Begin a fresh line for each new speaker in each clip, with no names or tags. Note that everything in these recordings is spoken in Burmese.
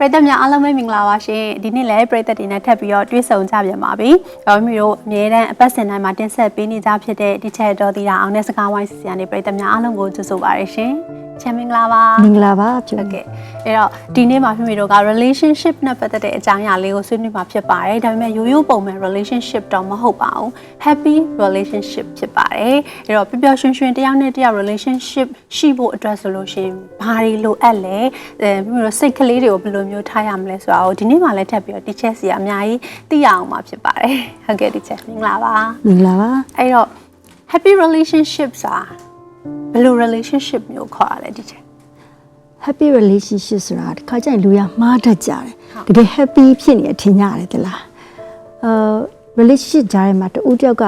ပရိသတ်များအားလုံးပဲမင်္ဂလာပါရှင်ဒီနေ့လည်းပရိသတ်တွေနဲ့ထပ်ပြီးတော့တွေ့ဆုံကြပြန်ပါပြီ။တော်မီတို့အမြဲတမ်းအပတ်စဉ်တိုင်းမှာတင်ဆက်ပေးနေကြဖြစ်တဲ့ဒီချက်တော်တီတာအောင်တဲ့စကားဝိုင်းစီစဉ်နေပရိသတ်များအားလုံးကိုကြိုဆိုပါရရှင်။ချမ်းမင်္ဂလာပါ
မင်္ဂလာပါပြော
ဟုတ်ကဲ့အဲ့တော့ဒီနေ့မှာမိမိတို့က relationship နဲ့ပတ်သက်တဲ့အကြောင်းအရာလေးကိုဆွေးနွေးမှာဖြစ်ပါတယ်ဒါပေမဲ့ရိုးရိုးပုံမှန် relationship တော့မဟုတ်ပါဘူး happy relationship ဖြစ်ပါတယ်အဲ့တော့ပျော်ပျော်ရွှင်ရွှင်တယောက်နဲ့တယောက် relationship ရှိဖို့အတွက်ဆိုလို့ရှိရင်ဘာတွေလိုအပ်လဲအဲမိမိတို့စိတ်ကလေးတွေကိုဘယ်လိုမျိုးထားရမလဲဆိုတာကိုဒီနေ့မှလည်းထပ်ပြီးတော့ teacher စီကအများကြီးသိရအောင်မှာဖြစ်ပါတယ်ဟုတ်ကဲ့ teacher မင်္ဂလာပါ
မင်္ဂလာပါ
အဲ့တော့ happy relationship ဆိုတာဘယ်လို relationship မျိုးခေါ်ရလဲ teacher
happy relationship ဆိုတာဒီခါကျရင်လူရမှားတတ်ကြတယ်တကယ် happy ဖြစ်နေအထင်ရတယ်တလားအာ relationship ကြားထဲမှာတူတယောက်က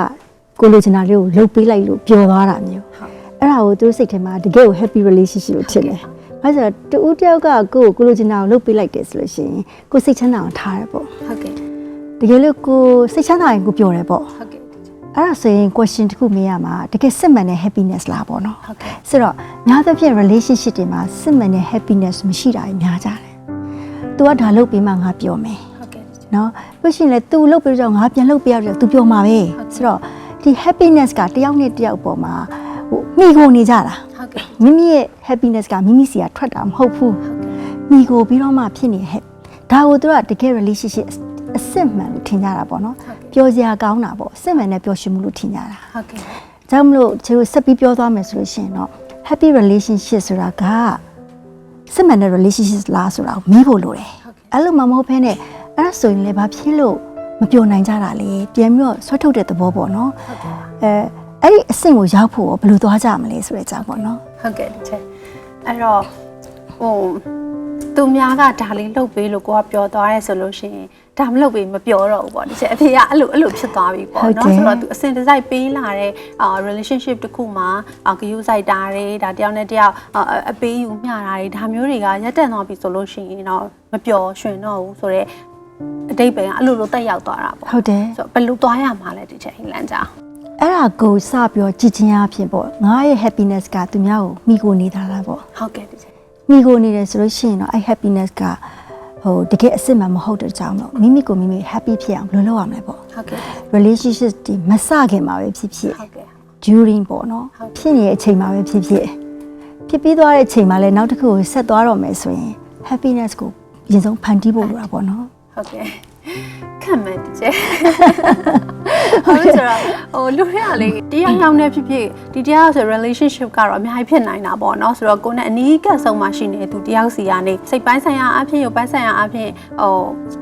ကိုလိုချင်တာလေးကိုလှုပ်ပေးလိုက်လို့ပျော်သွားတာမျိုး
ဟုတ်
အဲ့ဒါကိုသူတို့စိတ်ထဲမှာတကယ်ကို happy relationship လို့ထင်တယ် ဘာလို့လဲဆိုတော့တူတယောက်ကကိုယ့်ကိုကိုလိုချင်တာကိုလှုပ်ပေးလိုက်တယ်ဆိုလို့ရှိရင်ကိုယ်စိတ်ချမ်းသာအောင်ထားရပေါ့
ဟုတ်ကဲ့
တကယ်လို့ကိုယ်စိတ်ချမ်းသာရင်ကိုပျော်တယ်ပေါ့
ဟုတ်ကဲ့
အဲ့ဒါဆိုရင် question တစ်ခုမေးရမှာတကယ်စစ်မှန်တဲ့ happiness လားပေါ့နော်
ဟုတ်ကဲ့
ဆိုတော့များသဖြင့် relationship တွေမှာစစ်မှန်တဲ့ happiness မရှိတာကြီးများကြတယ်။ तू ကဒါလုပ်ပြီးမှငါပြောမယ်
ဟုတ်ကဲ့
။နော်။ပြီးရှင်လဲ तू လုပ်ပြီးတော့ငါပြန်လုပ်ပြရတော့ तू ပြောမှာပဲ။ဆိုတော့ဒီ happiness ကတယောက်နဲ့တယောက်ပေါ်မှာဟိုမိကိုနေကြတာ
ဟုတ်ကဲ့ ။
မိမိရဲ့ happiness ကမိမိစီကထွက်တာမဟုတ်ဘူး။မိကိုပြီးတော့မှဖြစ်နေဟဲ့။ဒါကိုသူကတကယ် relationship အစစ်မှန်လို့ထင်ကြတာပေါ့နော်။ပျော်စရာကောင်းတာပေါ့။စစ်မှန်တဲ့ပျော်ရွှင်မှုလို့ထင်ကြတာ။
ဟုတ်ကဲ့
ကြောင့်မလို့ခြေကိုဆက်ပြီးပြောသွားမယ်ဆိုလို့ရှိရင်တော့ happy relationship ဆိုတာကစစ်မှန်တဲ့ relationship လားဆိုတာကိုမေးဖို့လိုတယ်အဲ့လိုမှမဟုတ်ဘဲနဲ့အဲ့ဒါဆိုရင်လည်းဘာဖြစ်လို့မပြောနိုင်ကြတာလဲပြန်ပြီးတော့ဆွဲထုတ်တဲ့သဘောပေါ့နော်အဲ အဲ့ဒီအဆင့်ကိုရောက်ဖို့ရောဘယ်လိုသွားကြမလဲဆိုတဲ့အကြောင်းပေါ့နော်
ဟုတ်ကဲ့တစ်ချက်အဲ့တော့ဟိုသူများကဒါလေးလှုပ်ပေးလို့ကိုကပြောသွားရဲဆိုလို့ရှိရင်ဒါမလှုပ်ပေးမပြောတော့ဘူးပေါ့တစ်ချက်အဖေကအဲ့လိုအဲ့လိုဖြစ်သွားပြီပေါ့နော်ဆိုတော့သူအစင်တစိုက်ပေးလာတဲ့အာ relationship တစ်ခုမှာအာဂယူစိုက်တာတွေဒါတယောက်နဲ့တယောက်အာအပေးယူမျှတာတွေဒါမျိုးတွေကရက်တန်သွားပြီဆိုလို့ရှိရင်တော့မပျော်ရွှင်တော့ဘူးဆိုတော့အတိတ်ပဲကအဲ့လိုလိုတက်ရောက်သွားတာပေါ့
ဟုတ်တယ်
ဆိုတော့ဘယ်လိုသွားရမှာလဲတစ်ချက်ဟိလန်ကြ
အဲ့ဒါကိုစပြောကြည်ချင်းအဖြစ်ပေါ့ငါရဲ့ happiness ကသူများကိုမိကိုနေတာလားပေါ့
ဟုတ်ကဲ့တစ်ချက်
မိကိုနေတယ်ဆိုလို့ရှိရင်တော့အဲ့ happiness ကဟိုတကယ်အစစ်မှန်မဟုတ်တဲ့ကြောင်းတော့မိမိကိုမိမိ happy ဖြစ်အောင်ဘယ်လိုလုပ်ရမလဲပေါ့
ဟုတ်ကဲ့
relationship ဒီမစခင်မှာပဲဖြစ်ဖြစ်
ဟုတ်ကဲ့
during ပေါ့နော်
ဟုတ်
ဖြစ်နေတဲ့အချိန်မှာပဲဖြစ်ဖြစ်ဖြစ်ပြီးသွားတဲ့အချိန်မှာလည်းနောက်တစ်ခုကိုဆက်သွားတော့မယ်ဆိုရင် happiness ကိုအရင်ဆုံးဖန်တီးဖို့လိုတာပေါ့နော်
ဟုတ်ကဲ့ခံမှန်းတကျဟုတ်ဆိုတော့ဟိုလူတွေကလေတရားရောက်နေဖြစ်ဖြစ်ဒီတရားဆို relationship ကတော့အများကြီးဖြစ်နိုင်တာပေါ့နော်ဆိုတော့ကိုယ်နဲ့အနီးကပ်ဆုံးမှရှိနေသူတယောက်စီကနေစိတ်ပိုင်းဆိုင်ရာအဖြစ်ရောပိုင်းဆိုင်ရာအဖြစ်ဟို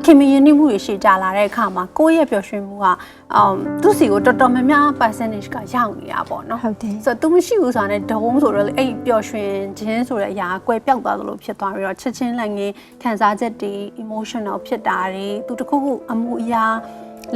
ခင်မင်းရင်းနှီးမှုတွေရှိကြလာတဲ့အခါမှာကိုယ့်ရဲ့ပျော်ရွှင်မှုကအမ်သူစီကိုတော်တော်များများ percentage ကရောက်နေတာပေါ့နော်
ဟုတ်တယ်
ဆိုတော့ तू မရှိဘူးဆိုတာနဲ့ဒုံဆိုတော့လေအဲ့ပျော်ရွှင်ခြင်းဆိုတဲ့အရာကွဲပြောက်သွားသလိုဖြစ်သွားပြီးတော့ချက်ချင်းလည်းငင်းခံစားချက်တွေ emotional ဖြစ်တာတွေ तू တခုခုအမှုအရာ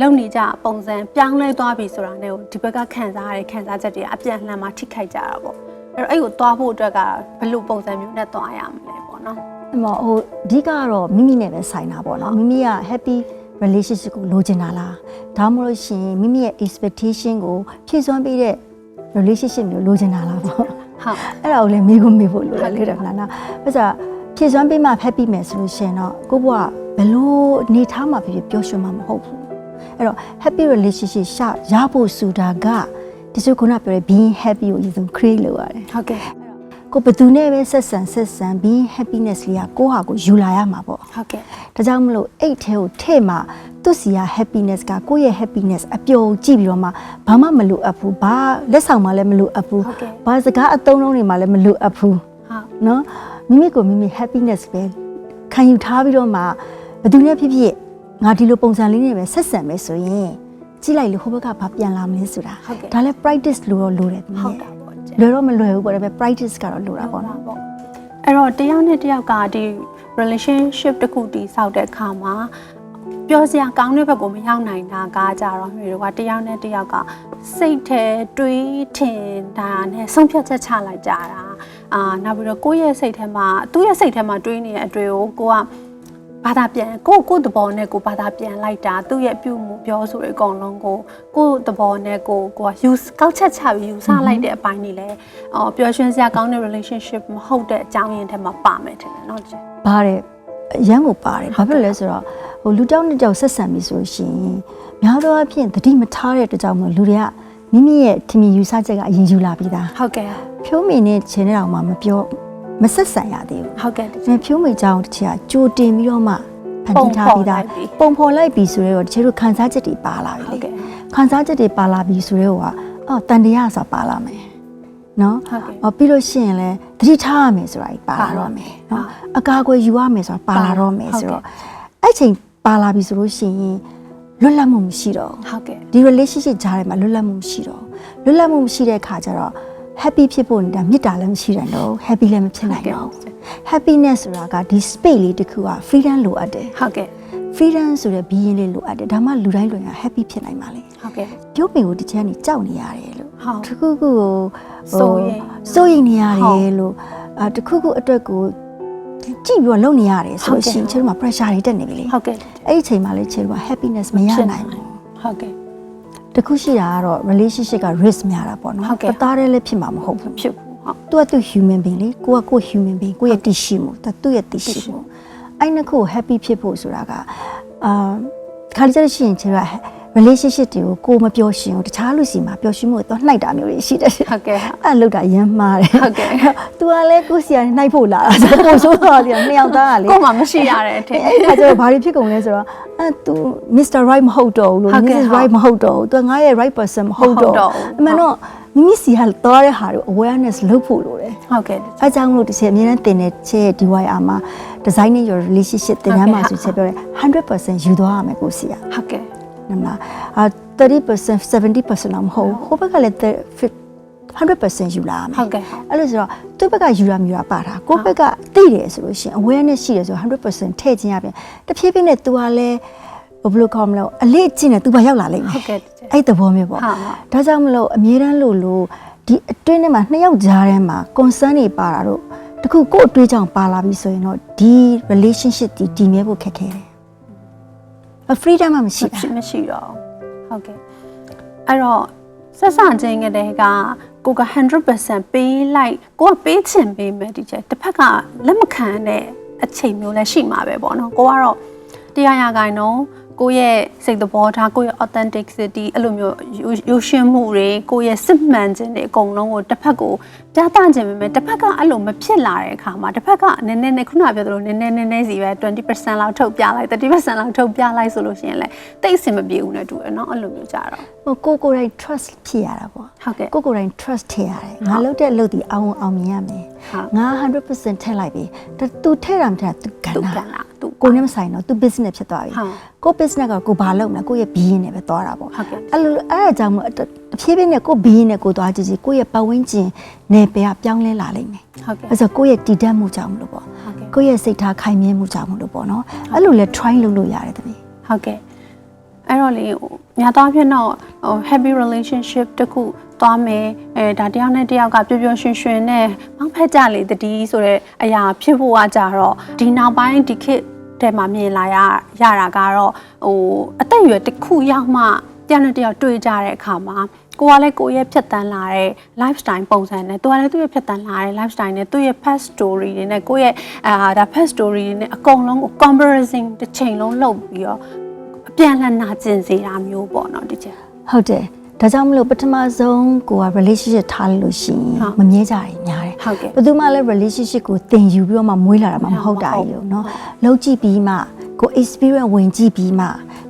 လုံနေကြပုံစံပြောင်းလဲသွားပြီဆိုတာနဲ့ဒီဘက်ကခံစားရတဲ့ခံစားချက်တွေကအပြန်အလှန်မှထိခိုက်ကြတာပေါ့အဲ့တော့အဲ့ကိုသွားဖို့အတွက်ကဘယ်လိုပုံစံမျိုးနဲ့သွားရမလဲပေါ့နော်
အမဟိုအဓိကကတော့မိမိနဲ့ပဲဆိုင်တာပေါ့နော်မိမိက happy relationship ကိုလိုချင်တာလားဒါမှမဟုတ်ရှင်မိမိရဲ့ expectation ကိုဖြည့်စွမ်းပေးတဲ့ relationship မျိုးလိုချင်တာလားပေါ့
ဟုတ်
အဲ့ဒါကိုလည်းမေးဖို့မေးဖို့လိုတယ်လေတယ်မလားနော်။အဲ့ဒါ ဖြည့်စွမ်းပေးမှ happy မယ်ဆိုလို့ရှိရင်တော့ကိုဘွားဘယ်လိုနေထားမှဖြစ်ဖြစ်ပျော်ရွှင်မှာမဟုတ်ဘူး။အဲ့တော့ happy relationship ရှာရဖို့ဆိုတာကဒီစုခုနပြောတဲ့ being happy ကိုအရင်ဆုံး create လုပ်ရတယ်
ဟုတ်ကဲ့။
ကိုဘယ်သူနဲ့ပဲဆက်ဆံဆက်ဆံ being happiness လေးကကိုဟာကိုယူလာရမှာပေါ့
ဟုတ်ကဲ့။
ဒါကြောင့်မလို့အိတ်ထဲကိုထည့်မှသူ့စီက happiness ကကိုယ့်ရဲ့ happiness အပျော်ကြည့်ပြီးတော့မှဘာမှမလိုအပ်ဘူး။ဘာလက်ဆောင်မှလည်းမလိုအပ်ဘူး
ဟုတ်ကဲ့။
ဘာစကားအသုံးလုံးတွေမှလည်းမလိုအပ်ဘူး
ဟုတ်။
နော် မိမိကိုမိမိ happiness ပဲခံယူထားပြီးတော့မှဘယ်သူနဲ့ဖြစ်ဖြစ်ငါဒီလိုပုံစံလေးနဲ့ပဲဆက်ဆံမယ်ဆိုရင်ကြည့်လိုက်လို့ဟိုဘက်ကဘာပြန်လာမလဲဆိုတာ
ဟုတ်ကဲ့
ဒါလည်း practice လို့တော့လိုတယ်တမီး
ဟုတ်
ရဲ့
တာပေါ့ကျ
လွယ်တော့မလွယ်ဘူးပေါ့ဒါပေမဲ့ practice ကတော့လိုတာပေါ့နော်
ပေါ့အဲ့တော့တယောက်နဲ့တယောက်ကဒီ relationship တစ်ခုတည်ဆောက်တဲ့အခါမှာ ပြောစရာကောင်းတဲ့ဘက်ကိုမရောက်နိုင်တာကကြတော့မျိုးတို့ကတယောက်နဲ့တယောက်ကစိတ်ထဲတွေးထင်တာနဲ့ဆုံးဖြတ်ချက်ချလိုက်ကြတာအာနောက်ပြီးတော့ကိုယ့်ရဲ့စိတ်ထဲမှာသူ့ရဲ့စိတ်ထဲမှာတွေးနေတဲ့အတွေ့ကိုကိုကဘာသာပြန်ကိုယ့်ကိုယ့်သဘောနဲ့ကိုယ်ဘာသာပြန်လိုက်တာသူ့ရဲ့ပြုမှုပြောဆိုတဲ့အကုန်လုံးကိုကိုယ့်သဘောနဲ့ကိုယ်ကိုကယူကောက်ချက်ချပြီးယူဆလိုက်တဲ့အပိုင်းนี่လဲအော်ပျော်ရွှင်စရာကောင်းတဲ့ relationship မဟုတ်တဲ့အကြောင်းရင်းထဲမှာပါမယ်ထင်တယ်เนาะ
ဘာတဲ့ အရန်ကိုပါတယ်ဘာဖြစ်လို့လဲဆိုတော့ဟိုလူတောက်နဲ့တောက်ဆက်ဆံပြီဆိုလို့ရှိရင်များသောအားဖြင့်တတိမထားတဲ့အတွက်ကြောင့်မလို့လူတွေကမိမိရဲ့ထင်မြင်ယူဆချက်ကအရင်ယူလာပြီးသား
ဟုတ်ကဲ့
ဖြိုးမိနဲ့ချင်းတဲ့အောင်မှမပြောမဆက်ဆံရသေးဘူး
ဟုတ်ကဲ့။
ဒါဖြိုးမိကြောင်တစ်ချက်ကကြိုတင်ပြီးတော့မှဖန်တီးထားပြီးသား
ပုံဖော်လိုက်ပြီ
ပုံဖော်လိုက်ပြီဆိုတော့တချို့တို့ခန်းစားချက်တွေပါလာပြီ
ဟုတ်
လေ
ကဲ့။
ခန်းစားချက်တွေပါလာပြီဆိုတော့ကအော်တန်တရားဆိုတာပါလာမယ်။ နော်
ဟုတ်ကဲ့။
အော်ပြီးလို့ရှိရင်လည်းသတိထားရမယ်ဆိုတာကြီးပါလာတော့မယ်
ပါလာမယ်
နော်။အကာအကွယ်ယူရမယ်ဆိုတာပါလာတော့မယ်
ဟုတ်
ဆို
ကဲ့
တော့အဲ့ချိန်ပါလာပြီဆိုလို့ရှိရင်လွတ်လပ်မှုမရှိတော့ဘူး
ဟုတ်ကဲ့
ဒီ relationship ကြားထဲမှာလွတ်လပ်မှုမရှိတော့ဘူးလွတ်လပ်မှုမရှိတဲ့အခါကျတော့ happy ဖြစ်ဖို့နေတာမေတ္တာလည်းမရှိတယ်တော့ happy လည်းမဖြစ်နိုင်တော့ဘူး happiness ဆိုတာကဒီ space လေးတစ်ခုက freedom လိုအပ်တယ်
ဟုတ်ကဲ့
freedom ဆိုတဲ့ being လေးလိုအပ်တယ်ဒါမှလူတိုင်းလူတိုင်းက happy ဖြစ်နိုင်ပါလေ
ဟုတ်ကဲ့
ပြုတ်ပင်ကိုတစ်ချမ်းနေကြောက်နေရတယ်လို့
ဟုတ်
တစ်ခုခုကို
စိုးရိမ်
စိုးရိမ်နေရတယ်လို့အာတစ်ခုခုအတွက်ကိုကြည့်ပြီးတော့လုပ်နေရတယ်ဆိုလို့ရှိရင်
ဟုတ်ကဲ့
ချေတို့မှာ pressure တွေတက်နေပြီလေ
ဟုတ်ကဲ့
အဲ့ဒီအချိန်မှာလေချေတို့က happiness မရနိုင်ဘူး
ဟုတ်ကဲ့
တခုရှိတာကတော့ relationship က risk များတာပေါ့နော်
ဟုတ်ကဲ့
တသားတည်းလည်းဖြစ်မှာမဟုတ်ဘူး
ဖြစ်ဘူးဟုတ်
သူကသူ human being လေကိုကကို human being ကိုယ့်ရဲ့တည်ရှိမှုဒါသူ့ရဲ့တည်ရှိမှုအဲ့နှစ်ခုကို happy ဖြစ်ဖို့ဆိုတာကအာခါကြလို့ရှိရင်ချေက relationship တွေကိုကိုမပျော်ရွှင်ဘူးတခြားလူစီမှာပျော်ရွှင်မှုကိုတော့နှိုက်တာမျိုးတွေရှိတယ်
ဟုတ်ကဲ့
အဲ့လောက်တာရမ်းမှားတယ်
ဟုတ်ကဲ့
သူကလည်းကိုယ့်စီကနေနှိုက်ဖို့လာတာဆိုတော့ပိုဆိုးသွားတယ်နှစ်ယောက်သားကလေ
ကိုယ်မှမရှိရတဲ့အထင်
အဲ့ဒီခါကျတော့ဘာတွေဖြစ်ကုန်လဲဆိုတော့အဲ तू Mr. Right မဟုတ်တော့ဘူးလို့
ဟုတ်ကဲ့
Mrs.
ဟုတ်
Right မဟုတ်တော့ဘူး तू ငါရဲ့ right person မဟုတ်တော့
မဟုတ်တော့ဘူး
ဘူးအမှန်တော့မိမိစီကသွားတဲ့ဟာတွေကို awareness လုပ်ဖို့လိုတယ်
ဟုတ်ကဲ့
အဲကြောင့်မလို့တစ်ချက်အမြဲတမ်းတင်တဲ့ချက်ရဲ့ DYR မှာ designing your relationship တင်ရမှာဆိုချက်ပြောတယ်100%ယူသွားရမယ်ကိုစီက
ဟုတ်ကဲ့
နမလားအာ30% 70%တော့မဟုတ်ဘူးဟိုဘက်ကလည်း100%ယူလာရမယ်
ဟုတ်ကဲ့
အဲ့လိုဆိုတော့သူ့ဘက်ကယူရမြူရပါတာကိုယ့်ဘက်ကသိတယ်ဆိုလို့ရှိရင် awareness ရှိတယ်ဆိုတော့100%ထည့်ခြင်းရပြန်တဖြည်းဖြည်းနဲ့ तू ကလည်းဘယ်လိုခေါ်မလဲအလေးအကျင့်နဲ့ तू ဘာရောက်လာလိမ့်မယ်
ဟုတ်ကဲ့
အဲ့သဘောမျိုးပေါ့
ဟုတ်ဟုတ်
ဒါကြောင့်မလို့အမြဲတမ်းလို့လို့ဒီအတွင်းထဲမှာနှစ်ယောက်ကြားထဲမှာ concern တွေပါတာတော့တခုကိုယ့်အတွေးကြောင့်ပါလာပြီဆိုရင်တော့ဒီ relationship ဒီတည်မြဲဖို့ခက်ခဲတယ်အ freedom မှမရှိတာ
မရှိမရှိတော့ဘူးဟုတ်ကဲ့အဲ့တော့ဆက်ဆံခြင်းကတည်းကကိုက100%ပေးလိုက်ကိုကပေးချင်ပေးမယ်ဒီချက်တစ်ဖက်ကလက်မခံတဲ့အချိန်မျိုးလည်းရှိမှာပဲပေါ့နော်ကိုကတော့တရားရဂိုင်းတော့ကိုယ့်ရဲ့စိတ်သဘောထားကိုယ့်ရဲ့ authenticity အဲ့လိုမျိုးရုပ်ရှင်မှုတွေကိုယ့်ရဲ့စစ်မှန်ခြင်းတွေအကုန်လုံးကိုတစ်ဖက်ကို တားတခြင်းပဲတစ်ဖက်ကအဲ့လိုမဖြစ်လာတဲ့အခါမှာတစ်ဖက်ကနည်းနည်းနဲ့ခုနပြောသလိုနည်းနည်းနည်းနည်းစီပဲ20%လောက်ထုတ်ပြလိုက်30%လောက်ထုတ်ပြလိုက်ဆိုလို့ရှိရင်လည်းတိတ်အဆင်မပြေဘူးနဲ့တူတယ်เนาะအဲ့လိုမျိုးကြတော့
ဟိုကိုကိုယ်တိုင် trust ဖြစ်ရတာပေါ့
ဟုတ်ကဲ့
ကိုကိုယ်တိုင် trust ထည့်ရတယ်ငါလုပ်တဲ့အလုပ်ဒီအောင်အောင်မြင်ရမယ်ငါ100%ထည့်လိုက်ပြီသူထည့်တာမထည့်တာသူကဏ္ဍ
သူ
ကိုနဲ့မဆိုင်တော့သူ business ဖြစ်သွားပြီကို business ကကိုဘာလုပ်မလဲကိုရဲ့ being နဲ့ပဲသွားတာပေါ့အဲ့လိုအဲ့ဒါကြောင့်မို့ တဖြည်းဖြည်းနဲ့ကို being နဲ့ကိုသွားကြည့်ကြည့်ကိုရဲ့ပတ်ဝန်းကျင်နယ်ပယ်ကပြောင်းလဲလာလိမ့်မယ်
ဟုတ်ကဲ့
အဲ့ဆိုကိုရဲ့တည်တတ်မှုကြောင့်မလို့ပေါ့
ဟုတ်ကဲ့
ကိုရဲ့စိတ်ထားခိုင်မြဲမှုကြောင့်မလို့ပေါ့နော်အဲ့လိုလဲ try လုပ်လို့ရတယ်တမီး
ဟုတ်ကဲ့အဲ့တော့လေဟိုညာတော့ဖြစ်တော့ဟို happy relationship တခုသွားမယ်အဲဒါတယောက်နဲ့တယောက်ကပျော်ပျော်ရွှင်ရွှင်နဲ့မောက်ဖက်ကြလေတတိဆိုတဲ့အရာဖြစ်ဖို့ကကြတော့ဒီနောက်ပိုင်းဒီခေတ်ထဲမှာမြင်လာရရတာကတော့ဟိုအသက်အရွယ်တစ်ခုရောက်မှတယောက်နဲ့တယောက်တွေ့ကြတဲ့အခါမှာ ကိုကလည်းကိုယ့်ရဲ့ဖြတ်တန်းလာတဲ့ lifestyle ပုံစံနဲ့သူကလည်းသူ့ရဲ့ဖြတ်တန်းလာတဲ့ lifestyle နဲ့သူ့ရဲ့ past story တွေနဲ့ကိုယ့်ရဲ့အာဒါ past story တွေနဲ့အကုန်လုံးကို comparison တစ်ချိန်လုံးလုပ်ပြီးတော့အပြန်လှန်နာကျင်စေတာမျိုးပေါ့နော်ဒီချက်
ဟုတ်တယ်ဒါကြောင့်မလို့ပထမဆုံးကိုက relationship ထားလိုက်လို့ရှိရင်
ဟုတ်
မမြဲကြရင်များတယ်
ဟုတ်ကဲ့
ဘယ်သူမှလည်း relationship ကိုသင်ယူပြီးတော့မှမွေးလာတာမှမဟုတ်တာကြီးလို့เนาะလောက်ကြည့်ပြီးမှ ကို experience ဝင်ကြည့်ပြီးမှ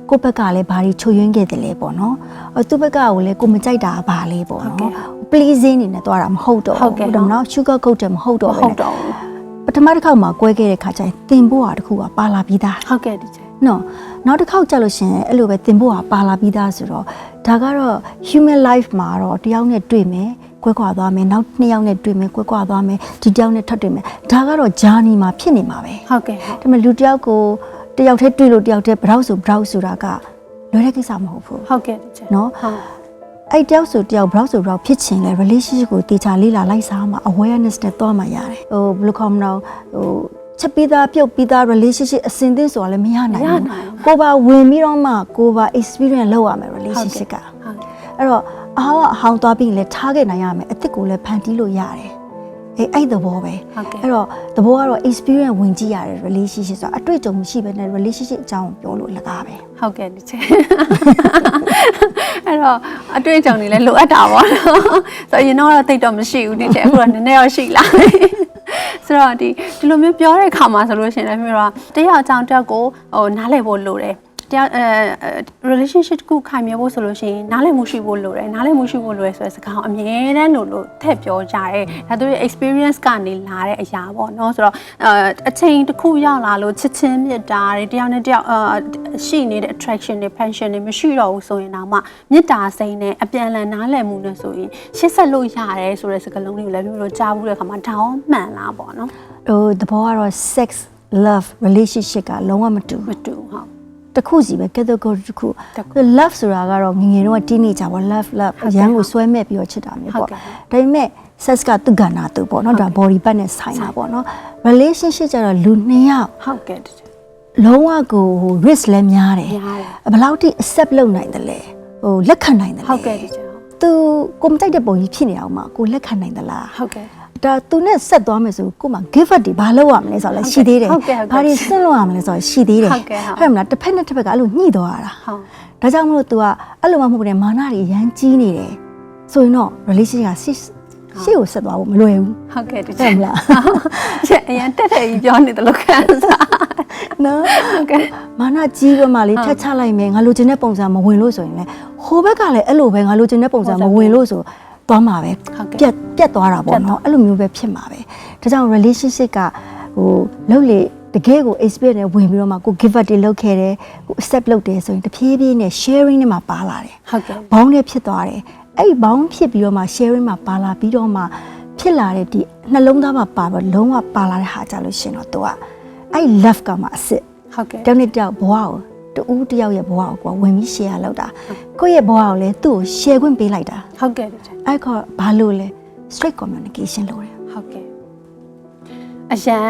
ကိုဘက်ကလည်းဘာတွေချွတ်ယွင်းခဲ့တယ်လဲပေါ့နော်။သူ့ဘက်ကကိုလည်းကိုမကြိုက်တာဘာလဲပေါ့နော်။ pleasing နေနဲ့တွားတာမဟုတ်တော့ဘူးတော့နော် sugar coat တယ်မဟုတ်တော့ဘူး။ပထမတစ်ခေါက်မှာကွဲခဲ့တဲ့ခါကျရင်တင်ဖို့ဟာတစ်ခုကပါလာပြီးသား။
ဟုတ်ကဲ့ဒီချက်။
နော်နောက်တစ်ခေါက်ကြလို့ရှင်အဲ့လိုပဲတင်ဖို့ဟာပါလာပြီးသားဆိုတော့ဒါကတော့ human life မှာတော့တယောက်နဲ့တွေ့မယ်ကွဲကွာသွားမယ်နောက်နှစ်ယောက်နဲ့တွေ့မယ်ကွဲကွာသွားမယ်ဒီတယောက်နဲ့ထပ်တွေ့မယ်ဒါကတော့ journey မှာဖြစ်နေမှာပဲ
ဟုတ်ကဲ့
ဒါပေမဲ့လူတယောက်ကို တယောက်တည်းတွေ့လို့တယောက်တည်းဘရောက်ဆိုဘရောက်ဆိုတာကလွယ်တဲ့ကိစ္စမဟုတ်ဘူး
ဟုတ်ကဲ့ဒီချက်
နော်
ဟုတ်
အဲ့တယောက်ဆိုတယောက်ဘရောက်ဆိုဘရောက်ဖြစ်ချင်လဲ relationship ကိုတေချာလေးလာလိုက်စားမှာ awareness နဲ့သွားမှရတယ်ဟိုဘယ်လိုခေါ်မလဲဟိုချက်ပြီးသားပြုတ်ပြီးသား relationship အစင်သင့်ဆိုတာလည်းမရနိုင်
မရ
ဘူး
နိုင်ဘူး
ကိုပါဝင်ပြီးတော့မှကိုပါ experience လုပ်ရမယ် relationship က
ဟုတ်ကဲ့
အဲ့တော့အဟောင်းကအဟောင်းသွားပြီးရင်လည်းထားခဲ့နိုင်ရမယ်အစ်စ်ကိုလည်းဖန်တီးလို့ရတယ် အေးအဲ့သဘောပဲ
ဟုတ်ကဲ့
အဲ့တော့သဘောကတော့ experience ဝင်ကြည့်ရတဲ့ relationship ဆိုတာအတွေ့အကြုံမရှိဘဲနဲ့ relationship အကြောင်းကိုပြောလို့လကားပဲ
ဟုတ်ကဲ့ဒီချက်အဲ့တော့အတွေ့အကြုံတွေလည်းလိုအပ်တာပေါ့နော်ဆိုတော့အရင်တော့တိတ်တော့မရှိဘူးဒီချက်အခုတော့နည်းနည်းတော့ရှိလာပြီဆိုတော့ဒီဒီလိုမျိုးပြောတဲ့အခါမှာဆိုလို့ရှိရင်လည်းမျိုးတော့တယောက်အကြောင်းတစ်ယောက်ကိုဟိုနားလည်ဖို့လိုတယ် တယောက်အဲ relationship တစ်ခုခိုင်မြဲဖို့ဆိုလို့ရှိရင်နားလည်မှုရှိဖို့လိုတယ်နားလည်မှုရှိဖို့လိုတယ်ဆိုတဲ့စကားကိုအမြဲတမ်းလို့လို့ထည့်ပြောကြတယ်ဒါသူရဲ့ experience ကနေလာတဲ့အရာပေါ့နော်ဆိုတော့အဲအချိန်တစ်ခုရောက်လာလို့ချစ်ချင်းမြတ်တာတွေတယောက်နဲ့တယောက်အာရှိနေတဲ့ attraction တွေ passion တွေမရှိတော့ဘူးဆိုရင်တော့မှမေတ္တာစိတ်နဲ့အပြန်အလှန်နားလည်မှုနဲ့ဆိုရင်ရှစ်ဆက်လို့ရတယ်ဆိုတဲ့စကားလုံးတွေကိုလည်းမျိုးတို့ကြားဘူးတဲ့အခါမှာဒါအောင်မှန်လားပေါ့နော်
ဟိုသဘောကတော့ sex love relationship ကလုံးဝမတူ
မ
ဘူး
တူဟုတ်
တစ်ခုစီပဲ category တစ်ခု
တစ်ခု
love ဆိုတာကတော့ငယ်ငယ်တော့ teenager ပေါ့ love love
ဟုတ်ကဲ့
ရန်ကိုဆွဲမဲ့ပြီးတော့ချစ်တာမျိုး
ဟု
ပေါ့
တ်
ဒါ
ကဲ့
ပေမဲ့ sex ကသူ့ကဏ္ဍသူပေါ့နော်ဒါ body part နဲ့ဆိုင်တာပေါ့နော် relationship ကျတော့လူနှစ်ယောက်
ဟုတ်ကဲ့တကယ်
လုံးဝကိုဟို risk လည်းများတယ်
များတယ်
ဘယ်လောက်ထိ accept လုပ်နိုင်တယ်လဲဟိုလက်ခံနိုင်တယ်လဲ
ဟုတ်ကဲ့တကယ်
သူကိုမကြိုက်တဲ့ပုံကြီးဖြစ်နေအောင်မှာကိုလက်ခံနိုင်သလား
ဟုတ်ကဲ့
ဒါသူနဲ့ဆက်သွားမယ်ဆိုကိုမှ give up တွေဘာလုပ်ရမလဲဆိုတော့လည်းရှိသေးတယ်
ဟုတ်ကဲ့ဟုတ်ကဲ့
ဘာတွေစဉ်းလို့ရမလဲဆိုတော့ရှိသေးတယ်
ဟုတ်ကဲ့ဟုတ်
အဲ့မလားတစ်ဖက်နဲ့တစ်ဖက်ကအဲ့လိုညှိသွားရတာ
ဟုတ်
ဒါကြောင့်မလို့ तू ကအဲ့လိုမှမဟုတ်ဘူးနဲ့မာနတွေရမ်းကြီးနေတယ်ဆိုရင်တော့ relationship ကရှေ့ရှေ့ကိုဆက်သွားဖို့မလွယ်ဘူး
ဟုတ်ကဲ့တက
ဟုတ်
ယ်
မလား
ချက်အရင်တက်တယ်ကြီးပြောနေတယ်လို့ခံစား
နော်
ဟုတ်ကဲ့
မာနကြီးပဲမှလေ
ဟုတ်
ထက်ချလိုက်မယ်ငါလိုချင်တဲ့ပုံစံမဝင်လို့ဆိုရင်လေဟိုဘက်ကလည်းအဲ့လိုပဲငါလိုချင်တဲ့ပုံစံမဝင်လို့ဆို သွားမှာပဲ
ဟုတ်ကဲ့
ပြတ်ပြတ်သွားတာပေါ့နော်အဲ့လိုမျိုးပဲဖြစ်မှာပဲဒါကြောင့် relationship ကဟိုလုံးလေတကယ်ကို experience နဲ့ဝင်ပြီးတော့မှကို give up တွေလုပ်ခဲ့တယ်ကို accept လုပ်တယ်ဆိုရင်တဖြည်းဖြည်းနဲ့ sharing နဲ့မှပါလာတယ်
ဟုတ်ကဲ့
ဘောင်းနဲ့ဖြစ်သွားတယ်အဲ့ဒီဘောင်းဖြစ်ပြီးတော့မှ sharing မှာပါလာပြီးတော့မှဖြစ်လာတဲ့ဒီနှလုံးသားမှာပါတော့လုံးဝပါလာတဲ့ဟာကြလို့ရှရင်တော့ तू ကအဲ့ love ကမှအစ်စ်
ဟုတ်ကဲ့
တယောက်နဲ့တယောက်ဘဝကို တူးတယောက်ရဲ့ဘဝကိုကိုယ်ဝင်ပြီး share လုပ်တာကိုယ့်ရဲ့ဘဝကိုလည်းသူ့ကို share ခွင့်ပေးလိုက်တာ
ဟုတ်ကဲ့တကယ်
အဲ့ခေါ်ဘာလို့လဲ straight communication လို့တယ်
ဟုတ်ကဲ့အရန်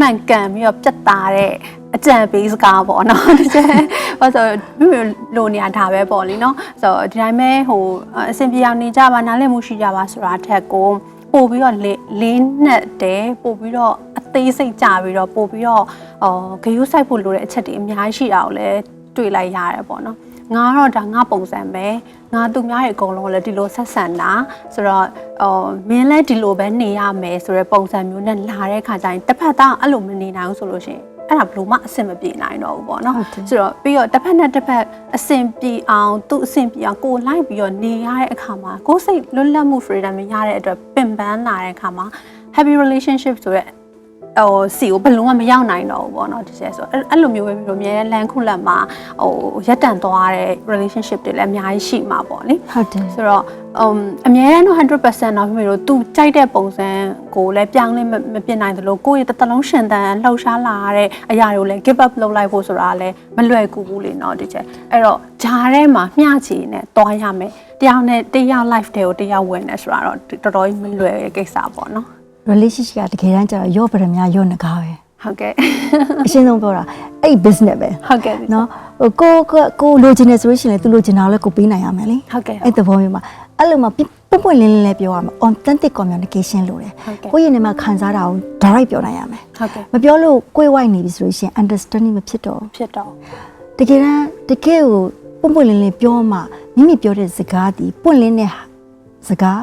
မှန်ကန်ပြီးတော့ပြတ်သားတဲ့အကြံပေးစကားပေါ့နော်တကယ်ဘာဆိုမိမိလိုနေရတာပဲပေါ့လीเนาะဆိုတော့ဒီတိုင်းပဲဟိုအဆင်ပြေအောင်နေကြပါနားလည်မှုရှိကြပါဆိုတာထက်ကို ပို့ပြီးတော့လေးလေးနဲ့တယ်ပို့ပြီးတော့အသေးစိတ်ကြပြီးတော့ပို့ပြီးတော့အော်ဂယုစိုက်ဖို့လိုတဲ့အချက်တွေအများကြီးရှိတာကိုလည်းတွေ့လိုက်ရတယ်ပေါ့နော်ငါကတော့ဒါငါပုံစံပဲငါသူများရဲ့အကုန်လုံးကိုလည်းဒီလိုဆက်ဆံတာဆိုတော့အော်မင်းလည်းဒီလိုပဲနေရမယ်ဆိုတဲ့ပုံစံမျိုးနဲ့လာတဲ့ခါကျရင်တစ်ဖက်သားအဲ့လိုမနေနိုင်ဘူးဆိုလို့ရှိရင် အဲ့ဒါဘလို့မှအဆင်မပြေနိုင်တော့ဘူးပေါ့နော်
ဟုတ်တယ်
ဆိုတော့ပြီးတော့တစ်ဖက်နဲ့တစ်ဖက်အဆင်ပြေအောင်သူ့အဆင်ပြေအောင်ကိုယ်လိုက်ပြီးတော့နေရတဲ့အခါမှာကိုယ်စိတ်လွတ်လပ်မှု freedom ရတဲ့အတွက်ပင်ပန်းလာတဲ့အခါမှာ happy relationship ဆိုတဲ့ ဟိုစီကိုဘလုံးကမရောက်နိုင်တော့ဘူးပေါ့နော်တကယ်ဆိုအဲ့လိုမျိုးပဲမျိုးမြဲလမ်းခုလက်မှာဟိုရက်တန်သွားတဲ့ relationship တွေလည်းအများကြီးရှိမှာပေါ့လေ
ဟုတ်တယ်
ဆိုတော့ um အများအားတော့100%တော့မိမိတို့ तू ကြိုက်တဲ့ပုံစံကိုလည်းပြောင်းလဲမပြစ်နိုင်သလိုကိုယ့်ရဲ့တစ်သလုံးရှင်သန်လှောက်ရှားလာတဲ့အရာတွေကိုလည်း give up လုပ်လိုက်ဖို့ဆိုတာလည်းမလွယ်ကူဘူးလေနော်တကယ်အဲ့တော့ဂျားထဲမှာမျှချီနဲ့တွားရမယ်တယောက်နဲ့တယောက် life တွေကိုတယောက်ဝင်နေဆိုတာတော့တော်တော်ကြီးမလွယ်တဲ့ကိစ္စပေါ့နော်
relationship ကတကယ်တမ်းကျတော့ရော့ပရမများရော့နဂါပဲ
ဟုတ်ကဲ့
အရှင်းဆုံးပြောတာအဲ့ business ပဲ
ဟုတ်ကဲ့
နော်ဟိုကိုကိုကိုလိုချင်တယ်ဆိုလို့ရှိရင်လည်းသူလိုချင်တာကိုလည်းကိုပေးနိုင်ရမယ်လေ
ဟုတ်ကဲ့
အဲ့သဘောမျိုးမှာအဲ့လိုမှပြပွင့်ပွင့်လင်းလင်းလေးပြောရမယ် authentic communication လို့တယ်
ဟုတ်ကဲ့
ကိုယ့်ရဲ့နေမှာခံစားတာကို direct ပြောနိုင်ရမယ်
ဟုတ်ကဲ့
မပြောလို့ကိုယ်ဝိုက်နေပြီဆိုလို့ရှိရင် understanding မဖြစ်တော့ဘူး
ဖြစ်တော့
တကယ်တမ်းတကယ်ကိုပွင့်ပွင့်လင်းလင်းပြောမှမိမိပြောတဲ့စကားဒီပွင့်လင်းတဲ့စကား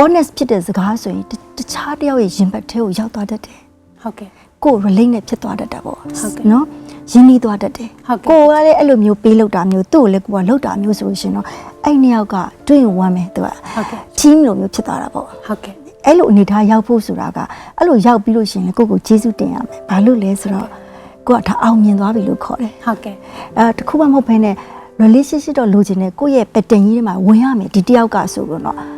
honest ဖြစ်တဲ့စကားဆိုရင်တတခြားတစ်ယောက်ရဲ့ရင်ဘတ်ထဲကိုရောက်သွားတတ်တယ်
ဟုတ်ကဲ့
ကိုယ် relate နဲ့ဖြစ်သွားတတ်တာပေါ့
ဟုတ်ကဲ့
နော်ရင်းနှီးသွားတတ်တယ်
ဟုတ်ကဲ့
ကိုယ်ကလည်းအဲ့လိုမျိုးပေးလောက်တာမျိုးသူ့ကိုလည်းကိုယ်ကလောက်တာမျိုးဆိုလို့ရှရင်တော့အဲ့နှစ်ယောက်ကတွင်းဝမ်းမယ်သူက
ဟုတ်ကဲ့
team လိုမျိုးဖြစ်သွားတာပေါ့
ဟုတ်ကဲ့
အဲ့လိုအနေထားရောက်ဖို့ဆိုတာကအဲ့လိုရောက်ပြီးလို့ရှရင်လည်းကိုယ့်ကိုကျေးဇူးတင်ရမယ်ဘာလို့လဲဆိုတော့ကိုကဒါအောင်မြင်သွားပြီလို့ခေါ်တယ်
ဟုတ်ကဲ့
အဲတခုမှမဟုတ်ဘဲနဲ့ relationship တော့လိုချင်တယ်ကိုယ့်ရဲ့ pattern ကြီးတွေမှာဝင်ရမယ်ဒီတယောက်ကဆိုတော့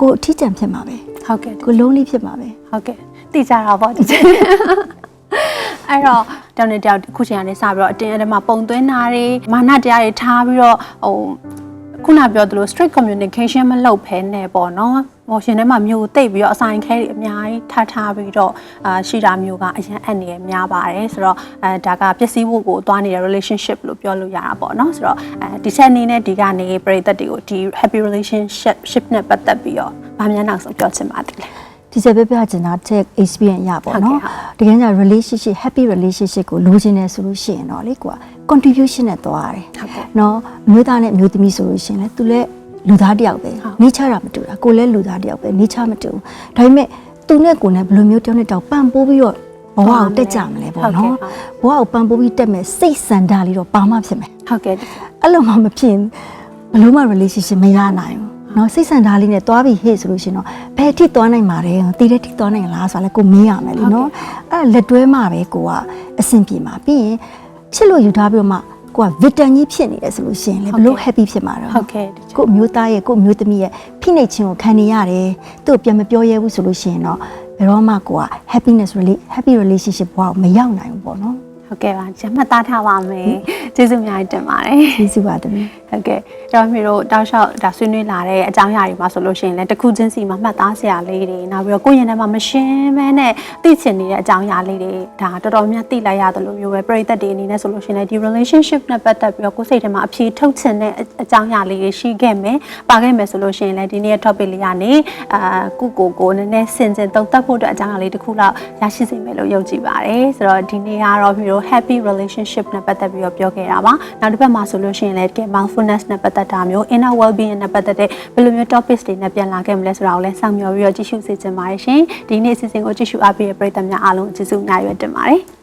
ကိုယ်အထီးကျန်ဖြစ်မှာပဲ
ဟုတ်ကဲ့
ကိုယ် lonely ဖြစ်မှာပဲ
ဟုတ်ကဲ့သိကြတာပေါ့ဒီချက်အဲ့တော့တောင်းနေတောက်ခုချိန်ကနေစပြီးတော့အတင်းအဓမ္မပုံသွင်းတာတွေမာနတရားတွေထားပြီးတော့ဟိုခုနပြောသလို straight communication မလုပ်ဖဲနဲ့ပေါ့နော် ဟိုရှင်ထဲမှာမျိုးတိတ်ပြီးတော့အဆိုင်ခဲတွေအများကြီးထားထားပြီးတော့အာရှိတာမျိုးကအရင်အပ်နေရများပါတယ်ဆိုတော့အဲဒါကပျက်စီးဖို့ကိုသွားနေတဲ့ relationship လို့ပြောလို့ရတာပေါ့နော်ဆိုတော့အဲဒီချက်အနေနဲ့ဒီကနေပရိသတ်တွေကိုဒီ happy relationship ship နဲ့ပတ်သက်ပြီးတော့ဗာမြန်နောက်ဆုံးပြောချင်ပါတယ်
ဒီ ဒီစက်ပဲပြချင်တာ tech experience ရပါ
ဟုတ်
တော့
ကဲ့
တကယ်ကြ relationship happy relationship ကိုလိုချင်တယ်ဆိုလို့ရှိရင်တော့လေကွာ contribution နဲ့သွားရတယ်
ဟုတ်ကဲ့
เนาะအမျိုးသားနဲ့အမျိုးသမီးဆိုလို့ရှိရင်လေသူလည်း လူသားတယောက်ပဲနေချတာမတူတာကိုလည်းလူသားတယောက်ပဲနေချမတူဒါပေမဲ့သူနဲ့ကိုနဲ့ဘယ်လိုမျိုးတယောက်နဲ့တောင်ပံ့ပိုးပြီးတော့ဘဝကိုတက်ကြမလဲပေါ့နော်ဘဝကိုပံ့ပိုးပြီးတက်မယ်စိတ်ဆန္ဒလေးတော့ပါမှဖြစ်မယ်
ဟုတ်ကဲ့
အဲ့လိုမှမဖြစ်ဘလို့မှ relationship မရနိုင်ဘူးနော်စိတ်ဆန္ဒလေးနဲ့သွားပြီးဟေ့ဆိုလို့ရှင်တော့ဘယ်ထိသွားနိုင်မှာလဲတည်တဲ့ထိသွားနိုင်လားဆိုတာလည်းကိုမင်းရမယ်လीနော်အဲ့လက်တွဲမှပဲကိုကအဆင်ပြေမှာပြီးရင်ဖြစ်လို့ယူထားပြီးတော့မှ ကိုက victim ကြီးဖြစ်နေတယ်ဆိုလို့ရှရင်လေဘယ်လို့ happy ဖြစ်မှာတော့
ဟုတ်ကဲ့
ကိုအမျိုးသားရဲ့ကိုအမျိုးသမီးရဲ့ဖိနှိပ်ခြင်းကိုခံနေရတယ်သူ့ကိုပြန်မပြောရဲဘူးဆိုလို့ရှရင်တော့ဘယ်တော့မှကိုက happiness really happy relationship ဘဝကိုမရောက်နိုင်ဘူးပေါ့နော်
ဟုတ်ကဲ့ပါကျွန်မသားထားပါမယ်ကျေးဇူးအများကြီးတင်ပါတယ်
ကျေးဇူးပါတမီး
ဟုတ်ကဲ့တော့မျိုးတို့တောက်လျှောက်ဒါဆွေးနွေးလာတဲ့အကြောင်းအရာတွေမှာဆိုလို့ရှိရင်လည်းတစ်ခုချင်းစီမှာမှတ်သားစရာလေးတွေနောက်ပြီးတော့ကိုယ့်ရင်ထဲမှာမရှင်းမဲနဲ့သိချင်နေတဲ့အကြောင်းအရာလေးတွေဒါတော်တော်များသိလိုက်ရတယ်လို့မျိုးပဲပြည်သက်တွေအနေနဲ့ဆိုလို့ရှိရင်လည်းဒီ relationship နဲ့ပတ်သက်ပြီးတော့ကိုယ်စိတ်ထဲမှာအဖြေထုတ်ချင်တဲ့အကြောင်းအရာလေးတွေရှိခဲ့မယ်ပါခဲ့မယ်ဆိုလို့ရှိရင်လည်းဒီနေ့ရဲ့ topic လေးကနေအာကုကိုကိုနည်းနည်းစင်စင်သုံးသပ်ဖို့အတွက်အကြောင်းအရာလေးတစ်ခုလောက်ရရှိစေမယ်လို့ယုံကြည်ပါတယ်ဆိုတော့ဒီနေ့ကတော့မျိုးတို့ happy relationship နဲ့ပတ်သက်ပြီးတော့ပြောခဲ့တာပါနောက်တစ်ပတ်မှာဆိုလို့ရှိရင်လည်းတကယ် mindfulness နဲ့ပတ်သက်တာမျိုး inner well-being နဲ့ပတ်သက်တဲ့ဘယ်လိုမျိုး topics တွေနဲ့ပြန်လာခဲ့မလဲဆိုတာကိုလည်းစောင့်မျှော်ပြီးတော့ကြည့်ရှုစေချင်ပါတယ်ရှင်ဒီနေ့အစီအစဉ်ကိုကြည့်ရှုအားပေးတဲ့ပရိသတ်များအားလုံးကျေးဇူးအများကြီးပဲတင်ပါတယ်